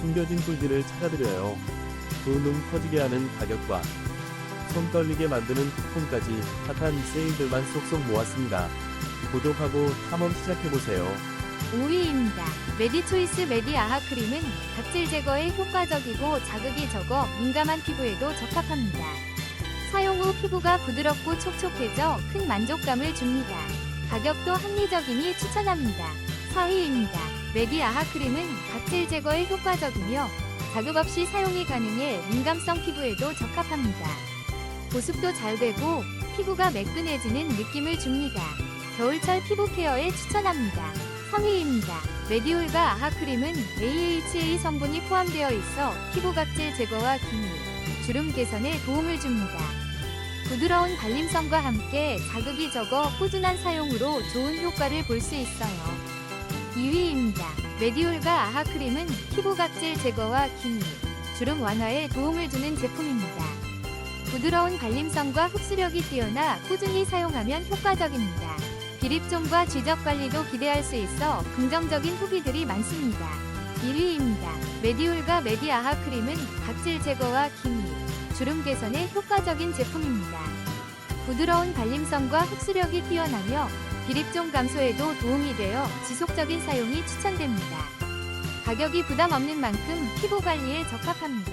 숨겨진 꿀들을 찾아드려요. 두눈 커지게 하는 가격과 손 떨리게 만드는 쿠폰까지 핫한 세일들만 쏙쏙 모았습니다. 구독하고 탐험 시작해보세요. 5위입니다. 메디초이스 메디 아하 크림은 각질 제거에 효과적이고 자극이 적어 민감한 피부에도 적합합니다. 사용 후 피부가 부드럽고 촉촉해져 큰 만족감을 줍니다. 가격도 합리적이니 추천합니다. 4위입니다. 메디 아하 크림은 각질 제거에 효과적이며 자극 없이 사용이 가능해 민감성 피부에도 적합합니다. 보습도 잘 되고 피부가 매끈해지는 느낌을 줍니다. 겨울철 피부 케어에 추천합니다. 3위입니다. 메디올과 아하크림은 AHA 성분이 포함되어 있어 피부 각질 제거와 기미, 주름 개선에 도움을 줍니다. 부드러운 발림성과 함께 자극이 적어 꾸준한 사용으로 좋은 효과를 볼 수 있어요. 2위입니다. 메디올과 아하크림은 피부 각질 제거와 기미, 주름 완화에 도움을 주는 제품입니다. 부드러운 발림성과 흡수력이 뛰어나 꾸준히 사용하면 효과적입니다. 비립종과 쥐적 관리도 기대할 수 있어 긍정적인 후기들이 많습니다. 1위입니다. 메디올과 메디아하 크림은 각질 제거와 기미, 주름 개선에 효과적인 제품입니다. 부드러운 발림성과 흡수력이 뛰어나며 비립종 감소에도 도움이 되어 지속적인 사용이 추천됩니다. 가격이 부담 없는 만큼 피부 관리에 적합합니다.